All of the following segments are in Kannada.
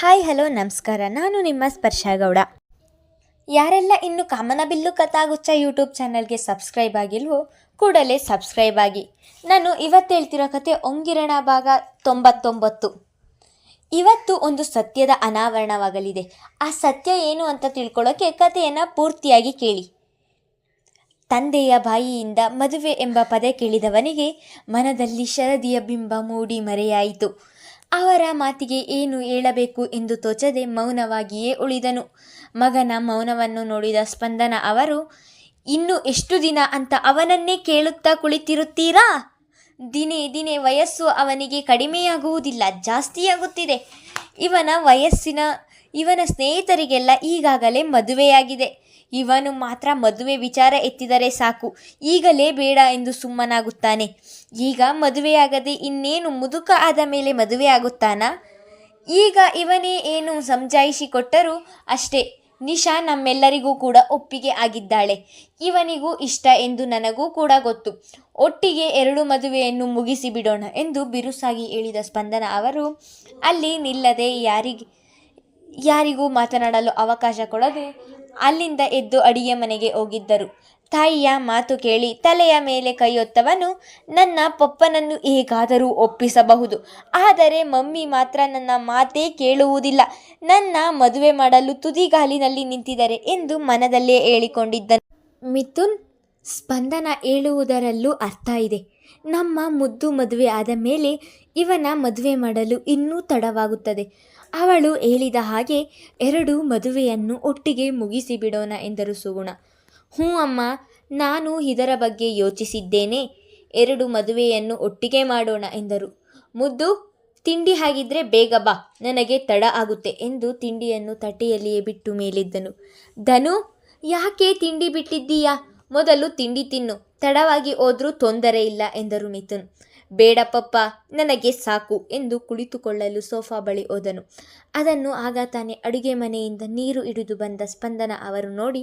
ಹಾಯ್, ಹಲೋ, ನಮಸ್ಕಾರ. ನಾನು ನಿಮ್ಮ ಸ್ಪರ್ಶ ಗೌಡ. ಯಾರೆಲ್ಲ ಇನ್ನು ಕಾಮನಬಿಲ್ಲು ಕಥಾಗುಚ್ಚ ಯೂಟ್ಯೂಬ್ ಚಾನಲ್ಗೆ ಸಬ್ಸ್ಕ್ರೈಬ್ ಆಗಿಲ್ವೋ, ಕೂಡಲೇ ಸಬ್ಸ್ಕ್ರೈಬ್ ಆಗಿ. ನಾನು ಇವತ್ತು ಹೇಳ್ತಿರೋ ಕತೆ ಒಂಗಿರಣ ಭಾಗ ತೊಂಬತ್ತೊಂಬತ್ತು. ಇವತ್ತು ಒಂದು ಸತ್ಯದ ಅನಾವರಣವಾಗಲಿದೆ. ಆ ಸತ್ಯ ಏನು ಅಂತ ತಿಳ್ಕೊಳ್ಳೋಕೆ ಕಥೆಯನ್ನು ಪೂರ್ತಿಯಾಗಿ ಕೇಳಿ. ತಂದೆಯ ಬಾಯಿಯಿಂದ ಮದುವೆ ಎಂಬ ಪದ ಕೇಳಿದವನಿಗೆ ಮನದಲ್ಲಿ ಶರದಿಯ ಬಿಂಬ ಮೂಡಿ ಮರೆಯಾಯಿತು. ಅವರ ಮಾತಿಗೆ ಏನು ಹೇಳಬೇಕು ಎಂದು ತೋಚದೆ ಮೌನವಾಗಿಯೇ ಉಳಿದನು. ಮಗನ ಮೌನವನ್ನು ನೋಡಿದ ಸ್ಪಂದನ ಅವರು, ಇನ್ನು ಎಷ್ಟು ದಿನ ಅಂತ ಅವನನ್ನೇ ಕೇಳುತ್ತಾ ಕುಳಿತಿರುತ್ತೀರಾ? ದಿನೇ ದಿನೇ ವಯಸ್ಸು ಅವನಿಗೆ ಕಡಿಮೆಯಾಗುವುದಿಲ್ಲ, ಜಾಸ್ತಿಯಾಗುತ್ತಿದೆ. ಇವನ ವಯಸ್ಸಿನ, ಇವನ ಸ್ನೇಹಿತರಿಗೆಲ್ಲ ಈಗಾಗಲೇ ಮದುವೆಯಾಗಿದೆ. ಇವನು ಮಾತ್ರ ಮದುವೆ ವಿಚಾರ ಎತ್ತಿದರೆ ಸಾಕು, ಈಗಲೇ ಬೇಡ ಎಂದು ಸುಮ್ಮನಾಗುತ್ತಾನೆ. ಈಗ ಮದುವೆಯಾಗದೆ ಇನ್ನೇನು ಮುದುಕ ಆದ ಮೇಲೆ ಮದುವೆಯಾಗುತ್ತಾನಾ ಈಗ ಇವನೇ ಏನು ಸಮಜಾಯಿಷಿ ಕೊಟ್ಟರೂ ಅಷ್ಟೇ. ನಿಶಾ ನಮ್ಮೆಲ್ಲರಿಗೂ ಕೂಡ ಒಪ್ಪಿಗೆ ಆಗಿದ್ದಾಳೆ. ಇವನಿಗೂ ಇಷ್ಟ ಎಂದು ನನಗೂ ಕೂಡ ಗೊತ್ತು. ಒಟ್ಟಿಗೆ ಎರಡು ಮದುವೆಯನ್ನು ಮುಗಿಸಿ ಬಿಡೋಣ ಎಂದು ಬಿರುಸಾಗಿ ಹೇಳಿದ ಸ್ಪಂದನ ಅವರು, ಅಲ್ಲಿ ನಿಲ್ಲದೆ ಯಾರಿಗೆ, ಯಾರಿಗೂ ಮಾತನಾಡಲು ಅವಕಾಶ ಕೊಡದೆ ಅಲ್ಲಿಂದ ಎದ್ದು ಅಡಿಗೆ ಮನೆಗೆ ಹೋಗಿದ್ದರು. ತಾಯಿಯ ಮಾತು ಕೇಳಿ ತಲೆಯ ಮೇಲೆ ಕೈಯೊತ್ತವನು ನನ್ನ ಪಪ್ಪನನ್ನು ಹೇಗಾದರೂ ಒಪ್ಪಿಸಬಹುದು. ಆದರೆ ಮಮ್ಮಿ ಮಾತ್ರ ನನ್ನ ಮಾತೇ ಕೇಳುವುದಿಲ್ಲ. ನನ್ನ ಮದುವೆ ಮಾಡಲು ತುದಿಗಾಲಿನಲ್ಲಿ ನಿಂತಿದ್ದಾರೆ ಎಂದು ಮನದಲ್ಲೇ ಹೇಳಿಕೊಂಡಿದ್ದನು. ಮಿಥುನ್, ಸ್ಪಂದನ ಹೇಳುವುದರಲ್ಲೂ ಅರ್ಥ ಇದೆ. ನಮ್ಮ ಮುದ್ದು ಮದುವೆ ಆದ ಮೇಲೆ ಇವನ ಮದುವೆ ಮಾಡಲು ಇನ್ನೂ ತಡವಾಗುತ್ತದೆ. ಅವಳು ಹೇಳಿದ ಹಾಗೆ ಎರಡು ಮದುವೆಯನ್ನು ಒಟ್ಟಿಗೆ ಮುಗಿಸಿಬಿಡೋಣ ಎಂದರು ಸುಗುಣ. ಹ್ಞೂ ಅಮ್ಮ, ನಾನು ಇದರ ಬಗ್ಗೆ ಯೋಚಿಸಿದ್ದೇನೆ. ಎರಡು ಮದುವೆಯನ್ನು ಒಟ್ಟಿಗೆ ಮಾಡೋಣ ಎಂದರು. ಮುದ್ದು, ತಿಂಡಿ ಹಾಗಿದ್ರೆ ಬೇಗ ಬಾ, ನನಗೆ ತಡ ಆಗುತ್ತೆ ಎಂದು ತಿಂಡಿಯನ್ನು ತಟ್ಟೆಯಲ್ಲಿಯೇ ಬಿಟ್ಟು ಮೇಲಿದ್ದನು. ಧನು, ಯಾಕೆ ತಿಂಡಿ ಬಿಟ್ಟಿದ್ದೀಯಾ? ಮೊದಲು ತಿಂಡಿ ತಿನ್ನು, ತಡವಾಗಿ ಹೋದ್ರೂ ತೊಂದರೆ ಇಲ್ಲ ಎಂದರು ಮಿಥುನ್. ಬೇಡ ಪಪ್ಪ ನನಗೆ ಸಾಕು ಎಂದು ಕುಳಿತುಕೊಳ್ಳಲು ಸೋಫಾ ಬಳಿ ಹೋದನು. ಅದನ್ನು ಆಗ ತಾನೇ ಅಡುಗೆ ಮನೆಯಿಂದ ನೀರು ಹಿಡಿದು ಬಂದ ಸ್ಪಂದನ ಅವರು ನೋಡಿ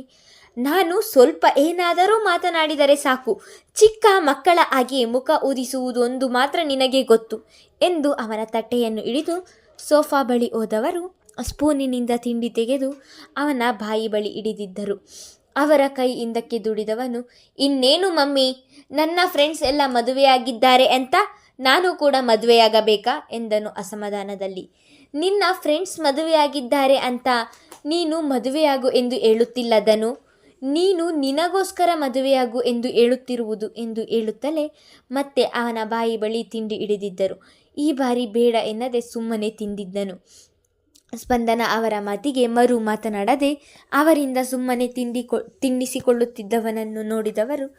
ನಾನು ಸ್ವಲ್ಪ ಏನಾದರೂ ಮಾತನಾಡಿದರೆ ಸಾಕು. ಚಿಕ್ಕ ಮಕ್ಕಳ ಹಾಗೆ ಮುಖ ಊದಿಸುವುದೊಂದು ಮಾತ್ರ ನಿನಗೆ ಗೊತ್ತು ಎಂದು ಅವನ ತಟ್ಟೆಯನ್ನು ಇಳಿದು ಸೋಫಾ ಬಳಿ ಹೋದವರು ಸ್ಪೂನಿನಿಂದ ತಿಂಡಿ ತೆಗೆದು ಅವನ ಬಾಯಿ ಬಳಿ ಹಿಡಿದಿದ್ದರು. ಅವರ ಕೈ ಹಿಂದಕ್ಕೆ ದುಡಿದವನು, ಇನ್ನೇನು ಮಮ್ಮಿ, ನನ್ನ ಫ್ರೆಂಡ್ಸ್ ಎಲ್ಲ ಮದುವೆಯಾಗಿದ್ದಾರೆ ಅಂತ ನಾನು ಕೂಡ ಮದುವೆಯಾಗಬೇಕಾ? ಎಂದನು ಅಸಮಾಧಾನದಲ್ಲಿ. ನಿನ್ನ ಫ್ರೆಂಡ್ಸ್ ಮದುವೆಯಾಗಿದ್ದಾರೆ ಅಂತ ನೀನು ಮದುವೆಯಾಗು ಎಂದು ಹೇಳುತ್ತಿಲ್ಲದನು ನೀನು ನಿನಗೋಸ್ಕರ ಮದುವೆಯಾಗು ಎಂದು ಹೇಳುತ್ತಿರುವುದು ಎಂದು ಹೇಳುತ್ತಲೇ ಮತ್ತೆ ಅವನ ಬಾಯಿ ಬಳಿ ತಿಂಡಿ ಹಿಡಿದಿದ್ದರು. ಈ ಬಾರಿ ಬೇಡ ಎನ್ನದೆ ಸುಮ್ಮನೆ ತಿಂದಿದ್ದನು. ಸ್ಪಂದನ ಅವರ ಮಾತಿಗೆ ಮರು ಮಾತನಾಡದೆ ಅವರಿಂದ ಸುಮ್ಮನೆ ತಿಂಡಿ ಕೊ, ತಿಂಡಿಸಿಕೊಳ್ಳುತ್ತಿದ್ದವನನ್ನು ನೋಡಿದವರು,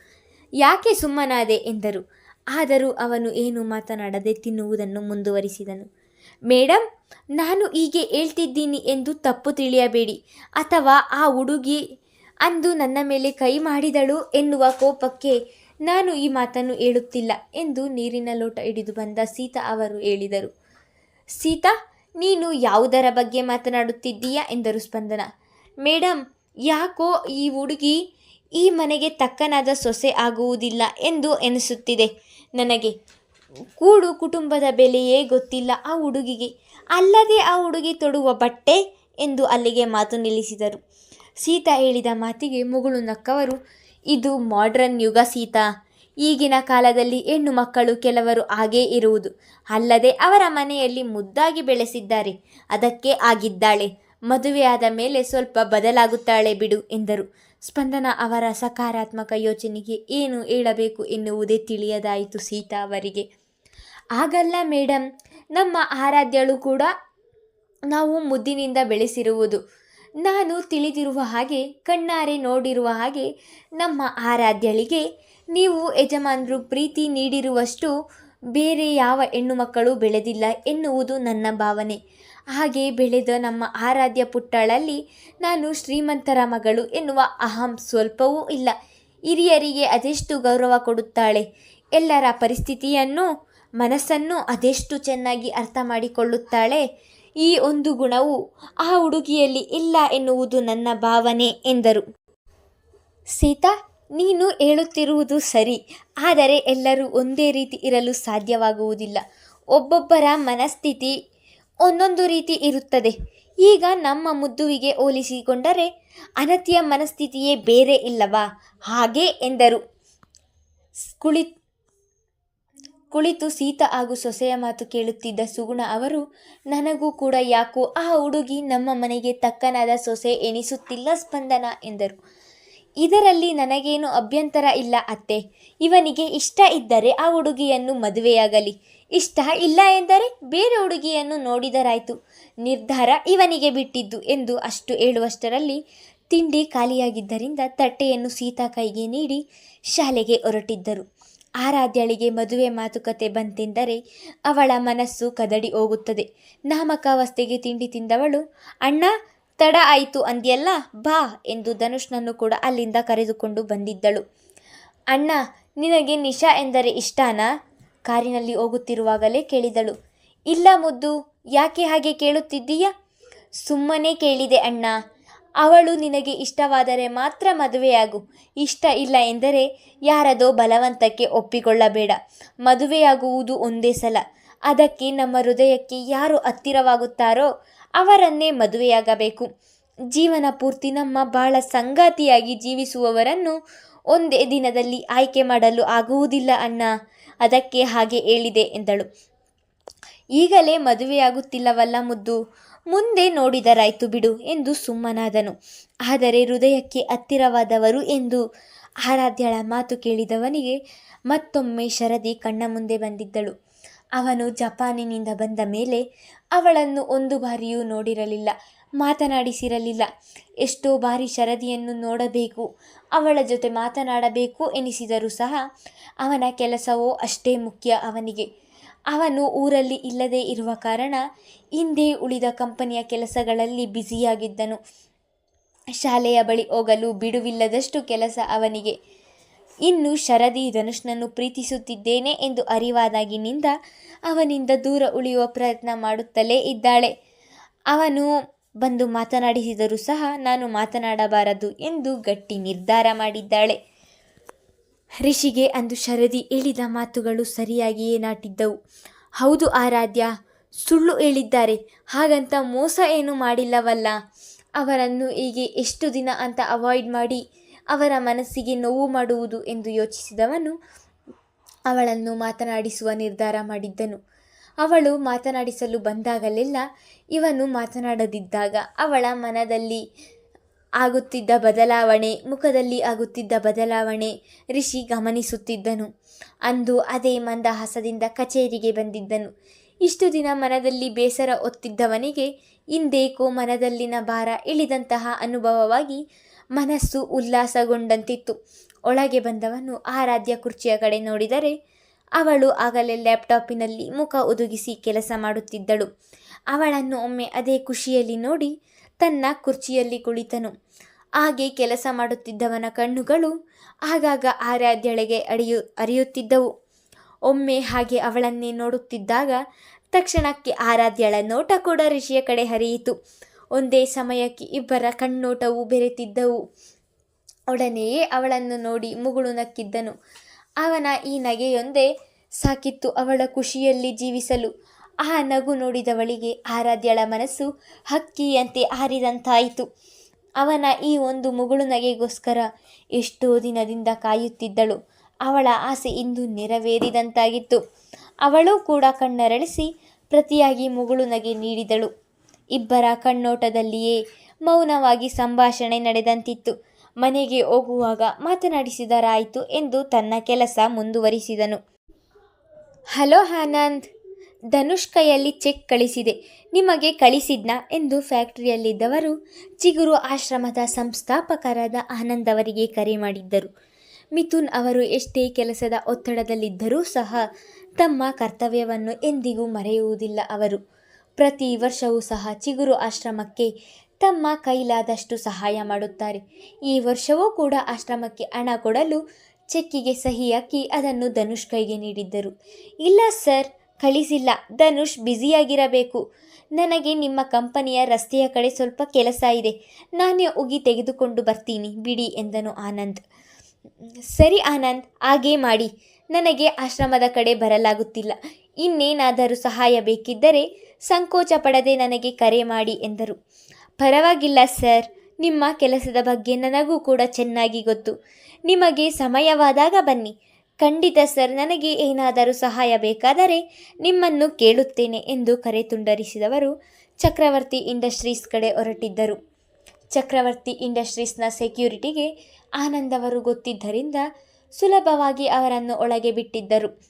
ಯಾಕೆ ಸುಮ್ಮನಾದೆ? ಎಂದರು. ಆದರೂ ಅವನು ಏನು ಮಾತನಾಡದೆ ತಿನ್ನುವುದನ್ನು ಮುಂದುವರಿಸಿದನು. ಮೇಡಮ್ ನಾನು ಹೀಗೆ ಹೇಳ್ತಿದ್ದೀನಿ ಎಂದು ತಪ್ಪು ತಿಳಿಯಬೇಡಿ. ಅಥವಾ ಆ ಹುಡುಗಿ ಅಂದು ನನ್ನ ಮೇಲೆ ಕೈ ಮಾಡಿದಳು ಎನ್ನುವ ಕೋಪಕ್ಕೆ ನಾನು ಈ ಮಾತನ್ನು ಹೇಳುತ್ತಿಲ್ಲ ಎಂದು ನೀರಿನ ಲೋಟ ಹಿಡಿದು ಬಂದ ಸೀತಾ ಅವರು ಹೇಳಿದರು. ಸೀತಾ, ನೀನು ಯಾವುದರ ಬಗ್ಗೆ ಮಾತನಾಡುತ್ತಿದ್ದೀಯಾ ಎಂದರು ಸ್ಪಂದನ. ಮೇಡಮ್ ಯಾಕೋ ಈ ಹುಡುಗಿ ಈ ಮನೆಗೆ ತಕ್ಕನಾದ ಸೊಸೆ ಆಗುವುದಿಲ್ಲ ಎಂದು ಎನಿಸುತ್ತಿದೆ. ನನಗೆ ಕೂಡು ಕುಟುಂಬದ ಬೆಲೆಯೇ ಗೊತ್ತಿಲ್ಲ ಆ ಹುಡುಗಿಗೆ. ಅಲ್ಲದೆ ಆ ಹುಡುಗಿ ತೊಡುವ ಬಟ್ಟೆ ಎಂದು ಅಲ್ಲಿಗೆ ಮಾತು ನಿಲ್ಲಿಸಿದರು. ಸೀತಾ ಹೇಳಿದ ಮಾತಿಗೆ ಮುಗುಳು ನಕ್ಕವರು, ಇದು ಮಾಡ್ರನ್ ಯುಗ ಸೀತಾ. ಈಗಿನ ಕಾಲದಲ್ಲಿ ಹೆಣ್ಣು ಮಕ್ಕಳು ಕೆಲವರು ಹಾಗೇ ಇರುವುದು. ಅಲ್ಲದೆ ಅವರ ಮನೆಯಲ್ಲಿ ಮುದ್ದಾಗಿ ಬೆಳೆಸಿದ್ದಾರೆ. ಅದಕ್ಕೆ ಆಗಿದ್ದಾಳೆ. ಮದುವೆಯಾದ ಮೇಲೆ ಸ್ವಲ್ಪ ಬದಲಾಗುತ್ತಾಳೆ ಬಿಡು, ಎಂದರು. ಸ್ಪಂದನ ಅವರ ಸಕಾರಾತ್ಮಕ ಯೋಚನೆಗೆ ಏನು ಹೇಳಬೇಕು ಎನ್ನುವುದೇ ತಿಳಿಯದಾಯಿತು ಸೀತಾ ಅವರಿಗೆ. ಆಗಲ್ಲ ಮೇಡಮ್ ನಮ್ಮ ಆರಾಧ್ಯಳು ಕೂಡ ನಾವು ಮುದ್ದಿನಿಂದ ಬೆಳೆಸಿರುವುದು. ನಾನು ತಿಳಿದಿರುವ ಹಾಗೆ, ಕಣ್ಣಾರೆ ನೋಡಿರುವ ಹಾಗೆ ನಮ್ಮ ಆರಾಧ್ಯಳಿಗೆ ನೀವು ಯಜಮಾನರು ಪ್ರೀತಿ ನೀಡಿರುವಷ್ಟು ಬೇರೆ ಯಾವ ಹೆಣ್ಣು ಮಕ್ಕಳು ಬೆಳೆದಿಲ್ಲ ಎನ್ನುವುದು ನನ್ನ ಭಾವನೆ. ಹಾಗೆ ಬೆಳೆದ ನಮ್ಮ ಆರಾಧ್ಯ ಪುಟ್ಟಳಲ್ಲಿ ನಾನು ಶ್ರೀಮಂತರ ಮಗಳು ಎನ್ನುವ ಅಹಂ ಸ್ವಲ್ಪವೂ ಇಲ್ಲ. ಹಿರಿಯರಿಗೆ ಅದೆಷ್ಟು ಗೌರವ ಕೊಡುತ್ತಾಳೆ? ಎಲ್ಲರ ಪರಿಸ್ಥಿತಿಯನ್ನು, ಮನಸ್ಸನ್ನು ಅದೆಷ್ಟು ಚೆನ್ನಾಗಿ ಅರ್ಥ ಮಾಡಿಕೊಳ್ಳುತ್ತಾಳೆ? ಈ ಒಂದು ಗುಣವು ಆ ಹುಡುಗಿಯಲ್ಲಿ ಇಲ್ಲ ಎನ್ನುವುದು ನನ್ನ ಭಾವನೆ ಎಂದರು. ಸೀತಾ, ನೀನು ಹೇಳುತ್ತಿರುವುದು ಸರಿ, ಆದರೆ ಎಲ್ಲರೂ ಒಂದೇ ರೀತಿ ಇರಲು ಸಾಧ್ಯವಾಗುವುದಿಲ್ಲ. ಒಬ್ಬೊಬ್ಬರ ಮನಸ್ಥಿತಿ ಒಂದೊಂದು ರೀತಿ ಇರುತ್ತದೆ. ಈಗ ನಮ್ಮ ಮುದ್ದುವಿಗೆ ಹೋಲಿಸಿಕೊಂಡರೆ ಅನತಿಯ ಮನಸ್ಥಿತಿಯೇ ಬೇರೆ ಇಲ್ಲವಾ? ಹಾಗೆ ಎಂದರು. ಕುಳಿ ಕುಳಿತು ಸೀತ ಹಾಗೂ ಸೊಸೆಯ ಮಾತು ಕೇಳುತ್ತಿದ್ದ ಸುಗುಣ ಅವರು, ನನಗೂ ಕೂಡ ಯಾಕೋ ಆ ಹುಡುಗಿ ನಮ್ಮ ಮನೆಗೆ ತಕ್ಕನಾದ ಸೊಸೆ ಎನಿಸುತ್ತಿಲ್ಲ ಸ್ಪಂದನ ಎಂದರು. ಇದರಲ್ಲಿ ನನಗೇನು ಅಭ್ಯಂತರ ಇಲ್ಲ ಅತ್ತೆ. ಇವನಿಗೆ ಇಷ್ಟ ಇದ್ದರೆ ಆ ಹುಡುಗಿಯನ್ನು ಮದುವೆಯಾಗಲಿ. ಇಷ್ಟ ಇಲ್ಲ ಎಂದರೆ ಬೇರೆ ಹುಡುಗಿಯನ್ನು ನೋಡಿದರಾಯಿತು. ನಿರ್ಧಾರ ಇವನಿಗೆ ಬಿಟ್ಟಿದ್ದು ಎಂದು ಅಷ್ಟು ಹೇಳುವಷ್ಟರಲ್ಲಿ ತಿಂಡಿ ಖಾಲಿಯಾಗಿದ್ದರಿಂದ ತಟ್ಟೆಯನ್ನು ಸೀತಾ ಕೈಗೆ ನೀಡಿ ಶಾಲೆಗೆ ಹೊರಟಿದ್ದರು. ಆರಾಧ್ಯಳಿಗೆ ಮದುವೆ ಮಾತುಕತೆ ಬಂತೆಂದರೆ ಅವಳ ಮನಸ್ಸು ಕದಡಿ ಹೋಗುತ್ತದೆ. ನಾಮಕಾವಸ್ಥೆಗೆ ತಿಂಡಿ ತಿಂದವಳು, ಅಣ್ಣ, ತಡ ಆಯಿತು ಅಂದ್ಯಲ್ಲ, ಬಾ ಎಂದು ಧನುಷ್ನನ್ನು ಕೂಡ ಅಲ್ಲಿಂದ ಕರೆದುಕೊಂಡು ಬಂದಿದ್ದಳು. ಅಣ್ಣ, ನಿನಗೆ ನಿಶಾ ಎಂದರೆ ಇಷ್ಟಾನಾ? ಕಾರಿನಲ್ಲಿ ಹೋಗುತ್ತಿರುವಾಗಲೇ ಕೇಳಿದಳು. ಇಲ್ಲ ಮುದ್ದು, ಯಾಕೆ ಹಾಗೆ ಕೇಳುತ್ತಿದ್ದೀಯ? ಸುಮ್ಮನೆ ಕೇಳಿದೆ ಅಣ್ಣ ಅವಳು ನಿನಗೆ ಇಷ್ಟವಾದರೆ ಮಾತ್ರ ಮದುವೆಯಾಗು. ಇಷ್ಟ ಇಲ್ಲ ಎಂದರೆ ಯಾರದೋ ಬಲವಂತಕ್ಕೆ ಒಪ್ಪಿಕೊಳ್ಳಬೇಡ. ಮದುವೆಯಾಗುವುದು ಒಂದೇ ಸಲ. ಅದಕ್ಕೆ ನಮ್ಮ ಹೃದಯಕ್ಕೆ ಯಾರು ಹತ್ತಿರವಾಗುತ್ತಾರೋ ಅವರನ್ನೇ ಮದುವೆಯಾಗಬೇಕು. ಜೀವನ ಪೂರ್ತಿ ನಮ್ಮ ಬಹಳ ಸಂಗಾತಿಯಾಗಿ ಜೀವಿಸುವವರನ್ನು ಒಂದೇ ದಿನದಲ್ಲಿ ಆಯ್ಕೆ ಮಾಡಲು ಆಗುವುದಿಲ್ಲ ಅಣ್ಣ. ಅದಕ್ಕೆ ಹಾಗೆ ಹೇಳಿದೆ ಎಂದಳು. ಈಗಲೇ ಮದುವೆಯಾಗುತ್ತಿಲ್ಲವಲ್ಲ ಮುದ್ದು. ಮುಂದೆ ನೋಡಿದರಾಯ್ತು ಬಿಡು ಎಂದು ಸುಮ್ಮನಾದನು. ಆದರೆ ಹೃದಯಕ್ಕೆ ಹತ್ತಿರವಾದವರು ಎಂದು ಆರಾಧ್ಯಳ ಮಾತು ಕೇಳಿದವನಿಗೆ ಮತ್ತೊಮ್ಮೆ ಶರದಿ ಕಣ್ಣ ಮುಂದೆ ಬಂದಿದ್ದಳು. ಅವನು ಜಪಾನಿನಿಂದ ಬಂದ ಮೇಲೆ ಅವಳನ್ನು ಒಂದು ಬಾರಿಯೂ ನೋಡಿರಲಿಲ್ಲ, ಮಾತನಾಡಿಸಿರಲಿಲ್ಲ. ಎಷ್ಟೋ ಬಾರಿ ಶರದಿಯನ್ನು ನೋಡಬೇಕು, ಅವಳ ಜೊತೆ ಮಾತನಾಡಬೇಕು ಎನಿಸಿದರೂ ಸಹ ಅವನ ಕೆಲಸವೋ ಅಷ್ಟೇ ಮುಖ್ಯ ಅವನಿಗೆ. ಅವನು ಊರಲ್ಲಿ ಇಲ್ಲದೇ ಇರುವ ಕಾರಣ ಹಿಂದೆ ಉಳಿದ ಕಂಪನಿಯ ಕೆಲಸಗಳಲ್ಲಿ ಬ್ಯುಸಿಯಾಗಿದ್ದನು. ಶಾಲೆಯ ಬಳಿ ಹೋಗಲು ಬಿಡುವಿಲ್ಲದಷ್ಟು ಕೆಲಸ ಅವನಿಗೆ. ಇನ್ನು ಶರದಿ ಧನುಷ್ನನ್ನು ಪ್ರೀತಿಸುತ್ತಿದ್ದೇನೆ ಎಂದು ಅರಿವಾದಾಗಿನಿಂದ ಅವನಿಂದ ದೂರ ಉಳಿಯುವ ಪ್ರಯತ್ನ ಮಾಡುತ್ತಲೇ ಇದ್ದಾಳೆ. ಅವನು ಬಂದು ಮಾತನಾಡಿಸಿದರೂ ಸಹ, ನಾನು ಮಾತನಾಡಬಾರದು ಎಂದು ಗಟ್ಟಿ ನಿರ್ಧಾರ ಮಾಡಿದ್ದಾಳೆ. ರಿಷಿಗೆ ಅಂದು ಶರದಿ ಹೇಳಿದ ಮಾತುಗಳು ಸರಿಯಾಗಿಯೇ ನಾಟಿದ್ದವು. ಹೌದು ಆರಾಧ್ಯ, ಸುಳ್ಳು ಹೇಳಿದ್ದಾರೆ, ಹಾಗಂತ ಮೋಸ ಏನು ಮಾಡಿಲ್ಲವಲ್ಲ. ಅವರನ್ನು ಹೀಗೆ ಎಷ್ಟು ದಿನ ಅಂತ ಅವಾಯ್ಡ್ ಮಾಡಿ ಅವರ ಮನಸ್ಸಿಗೆ ನೋವು ಮಾಡುವುದು ಎಂದು ಯೋಚಿಸಿದವನು ಅವಳನ್ನು ಮಾತನಾಡಿಸುವ ನಿರ್ಧಾರ ಮಾಡಿದ್ದನು. ಅವಳು ಮಾತನಾಡಿಸಲು ಬಂದಾಗಲೆಲ್ಲ ಇವನು ಮಾತನಾಡದಿದ್ದಾಗ ಅವಳ ಮನದಲ್ಲಿ ಆಗುತ್ತಿದ್ದ ಬದಲಾವಣೆ, ಮುಖದಲ್ಲಿ ಆಗುತ್ತಿದ್ದ ಬದಲಾವಣೆ ರಿಷಿ ಗಮನಿಸುತ್ತಿದ್ದನು. ಅಂದು ಅದೇ ಮಂದಹಾಸದಿಂದ ಕಚೇರಿಗೆ ಬಂದಿದ್ದನು. ಇಷ್ಟು ದಿನ ಮನದಲ್ಲಿ ಬೇಸರ ಒತ್ತಿದ್ದವನಿಗೆ ಇಂದೇಕೋ ಮನದಲ್ಲಿನ ಭಾರ ಇಳಿದಂತಹ ಅನುಭವವಾಗಿ ಮನಸ್ಸು ಉಲ್ಲಾಸಗೊಂಡಂತಿತ್ತು. ಒಳಗೆ ಬಂದವನು ಆರಾಧ್ಯ ಕುರ್ಚಿಯ ಕಡೆ ನೋಡಿದರೆ ಅವಳು ಆಗಲೇ ಲ್ಯಾಪ್ಟಾಪಿನಲ್ಲಿ ಮುಖ ಒದಗಿಸಿ ಕೆಲಸ ಮಾಡುತ್ತಿದ್ದಳು. ಅವಳನ್ನು ಒಮ್ಮೆ ಅದೇ ಖುಷಿಯಲ್ಲಿ ನೋಡಿ ತನ್ನ ಕುರ್ಚಿಯಲ್ಲಿ ಕುಳಿತನು. ಹಾಗೆ ಕೆಲಸ ಮಾಡುತ್ತಿದ್ದವನ ಕಣ್ಣುಗಳು ಆಗಾಗ ಆರಾಧ್ಯಳೆಗೆ ಅಡಿಯು, ಅರಿಯುತ್ತಿದ್ದವು. ಒಮ್ಮೆ ಹಾಗೆ ಅವಳನ್ನೇ ನೋಡುತ್ತಿದ್ದಾಗ ತಕ್ಷಣಕ್ಕೆ ಆರಾಧ್ಯಳ ನೋಟ ಕೂಡ ಋಷಿಯ ಕಡೆ ಹರಿಯಿತು. ಒಂದೇ ಸಮಯಕ್ಕೆ ಇಬ್ಬರ ಕಣ್ಣೋಟವು ಬೆರೆತಿದ್ದವು. ಒಡನೆಯೇ ಅವಳನ್ನು ನೋಡಿ ಮುಗುಳು ನಕ್ಕಿದ್ದನು. ಅವನ ಈ ನಗೆಯೊಂದೇ ಸಾಕಿತ್ತು ಅವಳ ಖುಷಿಯಲ್ಲಿ ಜೀವಿಸಲು. ಆ ನಗು ನೋಡಿದವಳಿಗೆ ಆರಾಧ್ಯಳ ಮನಸ್ಸು ಹಕ್ಕಿಯಂತೆ ಹಾರಿದಂತಾಯಿತು ಅವನ ಈ ಒಂದು ಮುಗುಳು ನಗೆಗೋಸ್ಕರ ಎಷ್ಟೋ ದಿನದಿಂದ ಕಾಯುತ್ತಿದ್ದಳು. ಅವಳ ಆಸೆ ಇಂದು ನೆರವೇರಿದಂತಾಗಿತ್ತು. ಅವಳು ಕೂಡ ಕಣ್ಣರಳಿಸಿ ಪ್ರತಿಯಾಗಿ ಮುಗುಳು ನಗೆ ನೀಡಿದಳು. ಇಬ್ಬರ ಕಣ್ಣೋಟದಲ್ಲಿಯೇ ಮೌನವಾಗಿ ಸಂಭಾಷಣೆ ನಡೆದಂತಿತ್ತು. ಮನೆಗೆ ಹೋಗುವಾಗ ಮಾತನಾಡಿಸಿದರಾಯಿತು ಎಂದು ತನ್ನ ಕೆಲಸ ಮುಂದುವರಿಸಿದನು. ಹಲೋ ಆನಂದ್. ಧನುಷ್ ಕೈಯಲ್ಲಿ ಚೆಕ್ ಕಳಿಸಿದೆ. ನಿಮಗೆ ಕಳಿಸಿದ್ನಾ ಎಂದು ಫ್ಯಾಕ್ಟರಿಯಲ್ಲಿದ್ದವರು ಚಿಗುರು ಆಶ್ರಮದ ಸಂಸ್ಥಾಪಕರಾದ ಆನಂದ್ ಅವರಿಗೆ ಕರೆ ಮಾಡಿದ್ದರು. ಮಿಥುನ್ ಅವರು ಎಷ್ಟೇ ಕೆಲಸದ ಒತ್ತಡದಲ್ಲಿದ್ದರೂ ಸಹ ತಮ್ಮ ಕರ್ತವ್ಯವನ್ನು ಎಂದಿಗೂ ಮರೆಯುವುದಿಲ್ಲ ಅವರು. ಪ್ರತಿ ವರ್ಷವೂ ಸಹ ಚಿಗುರು ಆಶ್ರಮಕ್ಕೆ ತಮ್ಮ ಕೈಲಾದಷ್ಟು ಸಹಾಯ ಮಾಡುತ್ತಾರೆ. ಈ ವರ್ಷವೂ ಕೂಡ ಆಶ್ರಮಕ್ಕೆ ಹಣ ಕೊಡಲು ಚೆಕ್ಕಿಗೆ ಸಹಿ ಹಾಕಿ ಅದನ್ನು ಧನುಷ್ ಕೈಗೆ ನೀಡಿದ್ದರು. ಇಲ್ಲ ಸರ್ ಕಳಿಸಿಲ್ಲ. ಧನುಷ್ ಬ್ಯುಸಿಯಾಗಿರಬೇಕು. ನನಗೆ ನಿಮ್ಮ ಕಂಪನಿಯ ರಸ್ತೆಯ ಕಡೆ ಸ್ವಲ್ಪ ಕೆಲಸ ಇದೆ. ನಾನೇ ಹೋಗಿ ತೆಗೆದುಕೊಂಡು ಬರ್ತೀನಿ. ಬಿಡಿ ಎಂದನು ಆನಂದ್. ಸರಿ ಆನಂದ್, ಹಾಗೇ ಮಾಡಿ. ನನಗೆ ಆಶ್ರಮದ ಕಡೆ ಬರಲಾಗುತ್ತಿಲ್ಲ. ಇನ್ನೇನಾದರೂ ಸಹಾಯ ಬೇಕಿದ್ದರೆ ಸಂಕೋಚ ಪಡದೆ ನನಗೆ ಕರೆ ಮಾಡಿ ಎಂದರು. ಪರವಾಗಿಲ್ಲ ಸರ್. ನಿಮ್ಮ ಕೆಲಸದ ಬಗ್ಗೆ ನನಗೂ ಕೂಡ ಚೆನ್ನಾಗಿ ಗೊತ್ತು. ನಿಮಗೆ ಸಮಯವಾದಾಗ ಬನ್ನಿ. ಖಂಡಿತ ಸರ್, ನನಗೆ ಏನಾದರೂ ಸಹಾಯ ಬೇಕಾದರೆ ನಿಮ್ಮನ್ನು ಕೇಳುತ್ತೇನೆ ಎಂದು ಕರೆ ತುಂಡರಿಸಿದವರು ಚಕ್ರವರ್ತಿ ಇಂಡಸ್ಟ್ರೀಸ್ ಕಡೆ ಹೊರಟಿದ್ದರು. ಚಕ್ರವರ್ತಿ ಇಂಡಸ್ಟ್ರೀಸ್ನ ಸೆಕ್ಯೂರಿಟಿಗೆ ಆನಂದ್ ಗೊತ್ತಿದ್ದರಿಂದ ಸುಲಭವಾಗಿ ಅವರನ್ನು ಒಳಗೆ ಬಿಟ್ಟಿದ್ದರು.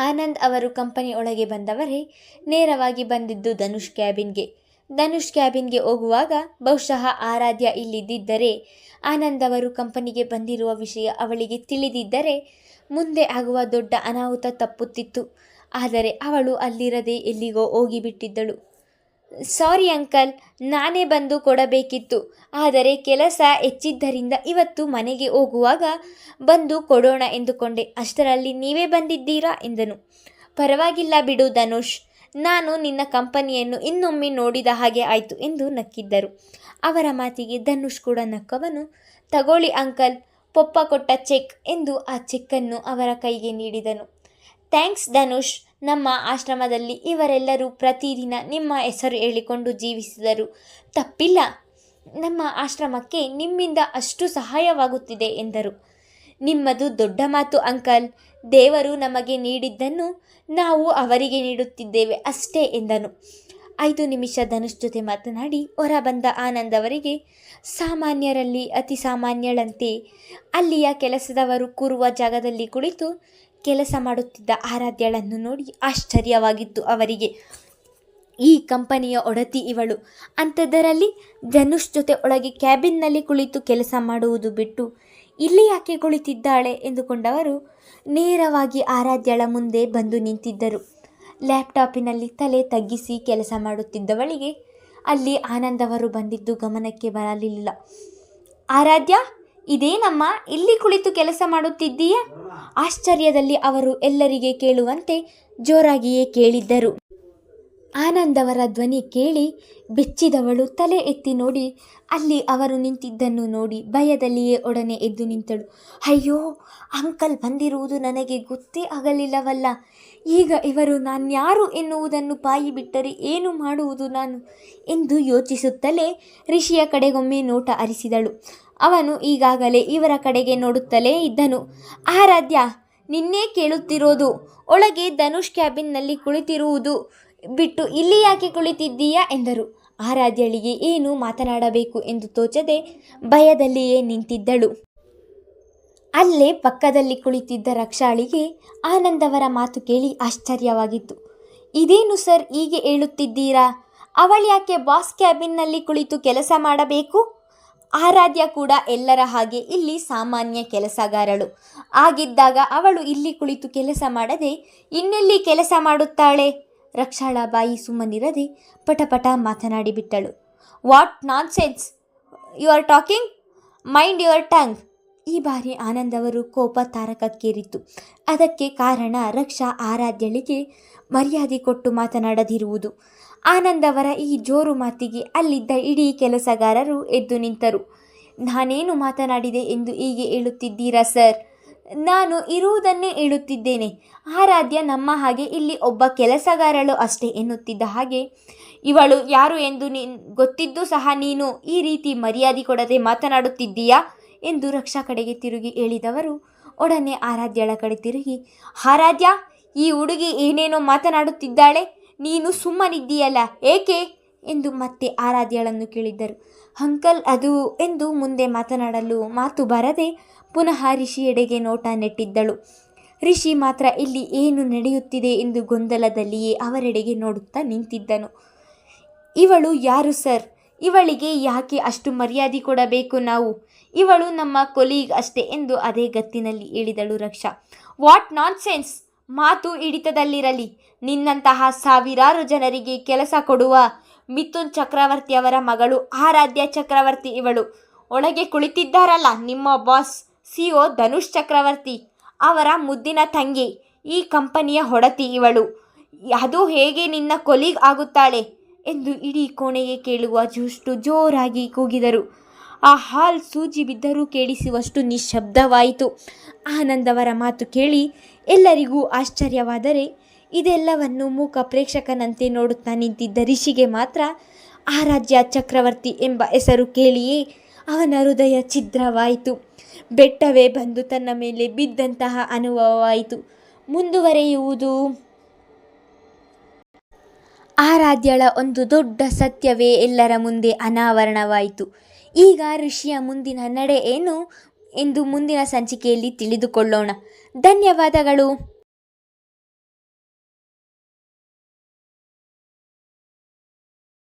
ಆನಂದ್ ಅವರು ಕಂಪನಿ ಒಳಗೆ ಬಂದವರೇ ನೇರವಾಗಿ ಬಂದಿದ್ದು ಧನುಷ್ ಕ್ಯಾಬಿನ್ಗೆ. ಧನುಷ್ ಕ್ಯಾಬಿನ್ಗೆ ಹೋಗುವಾಗ ಬಹುಶಃ ಆರಾಧ್ಯ ಇಲ್ಲಿದ್ದರೆ ಆನಂದ್ ಅವರು ಕಂಪನಿಗೆ ಬಂದಿರುವ ವಿಷಯ ಅವಳಿಗೆ ತಿಳಿದಿದ್ದರೆ ಮುಂದೆ ಆಗುವ ದೊಡ್ಡ ಅನಾಹುತ ತಪ್ಪುತ್ತಿತ್ತು. ಆದರೆ ಅವಳು ಅಲ್ಲಿರದೆ ಎಲ್ಲಿಗೋ ಹೋಗಿಬಿಟ್ಟಿದ್ದಳು. ಸಾರಿ ಅಂಕಲ್, ನಾನೇ ಬಂದು ಕೊಡಬೇಕಿತ್ತು. ಆದರೆ ಕೆಲಸ ಹೆಚ್ಚಿದ್ದರಿಂದ ಇವತ್ತು ಮನೆಗೆ ಹೋಗುವಾಗ ಬಂದು ಕೊಡೋಣ ಎಂದುಕೊಂಡೆ. ಅಷ್ಟರಲ್ಲಿ ನೀವೇ ಬಂದಿದ್ದೀರಾ? ಎಂದನು. ಪರವಾಗಿಲ್ಲ ಬಿಡು ಧನುಷ್. ನಾನು ನಿನ್ನ ಕಂಪನಿಯನ್ನು ಇನ್ನೊಮ್ಮೆ ನೋಡಿದ ಹಾಗೆ ಆಯಿತು ಎಂದು ನಕ್ಕಿದ್ದರು. ಅವರ ಮಾತಿಗೆ ಧನುಷ್ ಕೂಡ ನಕ್ಕವನು. ತಗೊಳ್ಳಿ ಅಂಕಲ್ ಪೊಪ್ಪ ಕೊಟ್ಟ ಚೆಕ್ ಎಂದು ಆ ಚೆಕ್ಕನ್ನು ಅವರ ಕೈಗೆ ನೀಡಿದನು. ಥ್ಯಾಂಕ್ಸ್ ಧನುಷ್. ನಮ್ಮ ಆಶ್ರಮದಲ್ಲಿ ಇವರೆಲ್ಲರೂ ಪ್ರತಿದಿನ ನಿಮ್ಮ ಹೆಸರು ಹೇಳಿಕೊಂಡು ಜೀವಿಸಿದರು. ತಪ್ಪಿಲ್ಲ. ನಮ್ಮ ಆಶ್ರಮಕ್ಕೆ ನಿಮ್ಮಿಂದ ಅಷ್ಟು ಸಹಾಯವಾಗುತ್ತಿದೆ ಎಂದರು. ನಿಮ್ಮದು ದೊಡ್ಡ ಮಾತು ಅಂಕಲ್. ದೇವರು ನಮಗೆ ನೀಡಿದ್ದನ್ನು ನಾವು ಅವರಿಗೆ ನೀಡುತ್ತಿದ್ದೇವೆ ಅಷ್ಟೇ ಎಂದನು. ಐದು ನಿಮಿಷ ಧನುಷ್ ಜೊತೆ ಮಾತನಾಡಿ ಹೊರ ಬಂದ ಆನಂದ್ ಅವರಿಗೆ, ಸಾಮಾನ್ಯರಲ್ಲಿ ಅತಿ ಸಾಮಾನ್ಯಳಂತೆ ಅಲ್ಲಿಯ ಕೆಲಸದವರು ಕೂರುವ ಜಾಗದಲ್ಲಿ ಕುಳಿತು ಕೆಲಸ ಮಾಡುತ್ತಿದ್ದ ಆರಾಧ್ಯಳನ್ನು ನೋಡಿ ಆಶ್ಚರ್ಯವಾಗಿತ್ತು ಅವರಿಗೆ. ಈ ಕಂಪನಿಯ ಒಡತಿ ಇವಳು. ಅಂಥದ್ದರಲ್ಲಿ ಧನುಷ್ ಜೊತೆ ಒಳಗೆ ಕ್ಯಾಬಿನ್ನಲ್ಲಿ ಕುಳಿತು ಕೆಲಸ ಮಾಡುವುದು ಬಿಟ್ಟು ಇಲ್ಲಿ ಯಾಕೆ ಕುಳಿತಿದ್ದಾಳೆ ಎಂದುಕೊಂಡವರು ನೇರವಾಗಿ ಆರಾಧ್ಯಳ ಮುಂದೆ ಬಂದು ನಿಂತಿದ್ದರು. ಲ್ಯಾಪ್ಟಾಪಿನಲ್ಲಿ ತಲೆ ತಗ್ಗಿಸಿ ಕೆಲಸ ಮಾಡುತ್ತಿದ್ದವಳಿಗೆ ಅಲ್ಲಿ ಆನಂದವರು ಬಂದಿದ್ದು ಗಮನಕ್ಕೆ ಬರಲಿಲ್ಲ. ಆರಾಧ್ಯ ಇದೇನಮ್ಮ ಇಲ್ಲಿ ಕುಳಿತು ಕೆಲಸ ಮಾಡುತ್ತಿದ್ದೀಯಾ? ಆಶ್ಚರ್ಯದಲ್ಲಿ ಅವರು ಎಲ್ಲರಿಗೆ ಕೇಳುವಂತೆ ಜೋರಾಗಿಯೇ ಕೇಳಿದ್ದರು. ಆನಂದ್ ಅವರ ಧ್ವನಿ ಕೇಳಿ ಬೆಚ್ಚಿದವಳು ತಲೆ ಎತ್ತಿ ನೋಡಿ, ಅಲ್ಲಿ ಅವರು ನಿಂತಿದ್ದನ್ನು ನೋಡಿ ಭಯದಲ್ಲಿಯೇ ಒಡನೆ ಎದ್ದು ನಿಂತಳು. ಅಯ್ಯೋ, ಅಂಕಲ್ ಬಂದಿರುವುದು ನನಗೆ ಗೊತ್ತೇ ಆಗಲಿಲ್ಲವಲ್ಲ. ಈಗ ಇವರು ನಾನ್ಯಾರು ಎನ್ನುವುದನ್ನು ಬಾಯಿ ಬಿಟ್ಟರೆ ಏನು ಮಾಡುವುದು ನಾನು? ಎಂದು ಯೋಚಿಸುತ್ತಲೇ ಋಷಿಯ ಕಡೆಗೊಮ್ಮೆ ನೋಟ ಅರಿಸಿದಳು. ಅವನು ಈಗಾಗಲೇ ಇವರ ಕಡೆಗೆ ನೋಡುತ್ತಲೇ ಇದ್ದನು. ಆರಾಧ್ಯ, ನಿನ್ನೆ ಕೇಳುತ್ತಿರೋದು, ಒಳಗೆ ಧನುಷ್ ಕ್ಯಾಬಿನ್ನಲ್ಲಿ ಕುಳಿತಿರುವುದು. ಬಿಟ್ಟು ಇಲ್ಲಿ ಯಾಕೆ ಕುಳಿತಿದ್ದೀಯಾ ಎಂದರು. ಆರಾಧ್ಯಳಿಗೆ ಏನು ಮಾತನಾಡಬೇಕು ಎಂದು ತೋಚದೆ ಭಯದಲ್ಲಿಯೇ ನಿಂತಿದ್ದಳು. ಅಲ್ಲೇ ಪಕ್ಕದಲ್ಲಿ ಕುಳಿತಿದ್ದ ರಕ್ಷಾಳಿಗೆ ಆನಂದವರ ಮಾತು ಕೇಳಿ ಆಶ್ಚರ್ಯವಾಗಿತ್ತು. ಇದೇನು ಸರ್ ಹೀಗೆ ಹೇಳುತ್ತಿದ್ದೀರಾ? ಅವಳ್ಯಾಕೆ ಬಾಸ್ ಕ್ಯಾಬಿನ್ನಲ್ಲಿ ಕುಳಿತು ಕೆಲಸ ಮಾಡಬೇಕು? ಆರಾಧ್ಯ ಕೂಡ ಎಲ್ಲರ ಹಾಗೆ ಇಲ್ಲಿ ಸಾಮಾನ್ಯ ಕೆಲಸಗಾರಳು. ಆಗಿದ್ದಾಗ ಅವಳು ಇಲ್ಲಿ ಕುಳಿತು ಕೆಲಸ ಮಾಡದೆ ಇನ್ನೆಲ್ಲಿ ಕೆಲಸ ಮಾಡುತ್ತಾಳೆ? ರಕ್ಷಾಳ ಬಾಯಿ ಸುಮ್ಮನಿರದೆ ಪಟಪಟ ಮಾತನಾಡಿಬಿಟ್ಟಳು what nonsense you are talking? Mind your tongue? ಈ ಬಾರಿ ಆನಂದ್ ಅವರು ಕೋಪ ತಾರಕಕ್ಕೇರಿತ್ತು. ಅದಕ್ಕೆ ಕಾರಣ ರಕ್ಷಾ ಆರಾಧ್ಯಳಿಗೆ ಮರ್ಯಾದೆ ಕೊಟ್ಟು ಮಾತನಾಡದಿರುವುದು. ಆನಂದ್ ಅವರ ಈ ಜೋರು ಮಾತಿಗೆ ಅಲ್ಲಿದ್ದ ಇಡೀ ಕೆಲಸಗಾರರು ಎದ್ದು ನಿಂತರು. ನಾನೇನು ಮಾತನಾಡಿದೆ ಎಂದು ಹೀಗೆ ಹೇಳುತ್ತಿದ್ದೀರಾ ಸರ್? ನಾನು ಇರುವುದನ್ನೇ ಹೇಳುತ್ತಿದ್ದೇನೆ. ಆರಾಧ್ಯ ನಮ್ಮ ಹಾಗೆ ಇಲ್ಲಿ ಒಬ್ಬ ಕೆಲಸಗಾರಳು ಅಷ್ಟೇ ಎನ್ನುತ್ತಿದ್ದ ಹಾಗೆ, ಇವಳು ಯಾರು ಎಂದು ನೀನ್ ಗೊತ್ತಿದ್ದು ಸಹ ನೀನು ಈ ರೀತಿ ಮರ್ಯಾದೆ ಕೊಡದೆ ಮಾತನಾಡುತ್ತಿದ್ದೀಯಾ? ಎಂದು ರಕ್ಷಾ ಕಡೆಗೆ ತಿರುಗಿ ಹೇಳಿದವರು, ಒಡನೆ ಆರಾಧ್ಯಳ ಕಡೆ ತಿರುಗಿ, ಆರಾಧ್ಯ, ಈ ಹುಡುಗಿ ಏನೇನೋ ಮಾತನಾಡುತ್ತಿದ್ದಾಳೆ? ನೀನು ಸುಮ್ಮನಿದ್ದೀಯಲ್ಲ, ಏಕೆ? ಎಂದು ಮತ್ತೆ ಆರಾಧ್ಯಳನ್ನು ಕೇಳಿದ್ದರು. ಅಂಕಲ್, ಅದು ಎಂದು ಮುಂದೆ ಮಾತನಾಡಲು ಮಾತು ಬರದೆ ಪುನಃ ರಿಷಿಯೆಡೆಗೆ ನೋಟ ನೆಟ್ಟಿದ್ದಳು. ರಿಷಿ ಮಾತ್ರ ಇಲ್ಲಿ ಏನು ನಡೆಯುತ್ತಿದೆ ಎಂದು ಗೊಂದಲದಲ್ಲಿಯೇ ಅವರೆಡೆಗೆ ನೋಡುತ್ತಾ ನಿಂತಿದ್ದನು. ಇವಳು ಯಾರು ಸರ್? ಇವಳಿಗೆ ಯಾಕೆ ಅಷ್ಟು ಮರ್ಯಾದೆ ಕೊಡಬೇಕು ನಾವು? ಇವಳು ನಮ್ಮ ಕೊಲೀಗ್ ಅಷ್ಟೇ ಎಂದು ಅದೇ ಗತ್ತಿನಲ್ಲಿ ಹೇಳಿದಳು ರಕ್ಷಾ. ವಾಟ್ ನಾನ್ ಸೆನ್ಸ್ ಮಾತು ಹಿಡಿತದಲ್ಲಿರಲಿ. ನಿನ್ನಂತಹ ಸಾವಿರಾರು ಜನರಿಗೆ ಕೆಲಸ ಕೊಡುವ ಮಿಥುನ್ ಚಕ್ರವರ್ತಿ ಅವರ ಮಗಳು ಆರಾಧ್ಯ ಚಕ್ರವರ್ತಿ ಇವಳು. ಒಳಗೆ ಕುಳಿತಿದ್ದಾರಲ್ಲ ನಿಮ್ಮ boss? C O Dhanush Chakravarthi ಅವರ ಮುದ್ದಿನ ತಂಗಿ, ಈ ಕಂಪನಿಯ ಹೊಡತಿ ಇವಳು. ಅದು ಹೇಗೆ ನಿನ್ನ ಕೊಲೀಗ್ ಆಗುತ್ತಾಳೆ ಎಂದು ಇಡೀ ಕೋಣೆಗೆ ಕೇಳುವ ಜುಷ್ಟು ಜೋರಾಗಿ ಕೂಗಿದರು. ಆ ಹಾಲ್ ಸೂಜಿ ಬಿದ್ದರೂ ಕೇಳಿಸುವಷ್ಟು ನಿಶ್ಶಬ್ದವಾಯಿತು. ಆನಂದವರ ಮಾತು ಕೇಳಿ ಎಲ್ಲರಿಗೂ ಆಶ್ಚರ್ಯವಾದರೆ ಇದೆಲ್ಲವನ್ನು ಮೂಕ ಪ್ರೇಕ್ಷಕನಂತೆ ನೋಡುತ್ತಾ ನಿಂತಿದ್ದ ರಿಷಿಗೆ ಮಾತ್ರ ಆರಾಧ್ಯ ಚಕ್ರವರ್ತಿ ಎಂಬ ಹೆಸರು ಕೇಳಿಯೇ ಅವನ ಹೃದಯ ಛಿದ್ರವಾಯಿತು. ಬೆಟ್ಟವೇ ಬಂದು ತನ್ನ ಮೇಲೆ ಬಿದ್ದಂತಹ ಅನುಭವವಾಯಿತು. ಮುಂದುವರೆಯುವುದು ಆರಾಧ್ಯಳ ಒಂದು ದೊಡ್ಡ ಸತ್ಯವೇ ಎಲ್ಲರ ಮುಂದೆ ಅನಾವರಣವಾಯಿತು. ಈಗ ಋಷಿಯ ಮುಂದಿನ ನಡೆ ಏನು ಎಂದು ಮುಂದಿನ ಸಂಚಿಕೆಯಲ್ಲಿ ತಿಳಿದುಕೊಳ್ಳೋಣ. ಧನ್ಯವಾದಗಳು.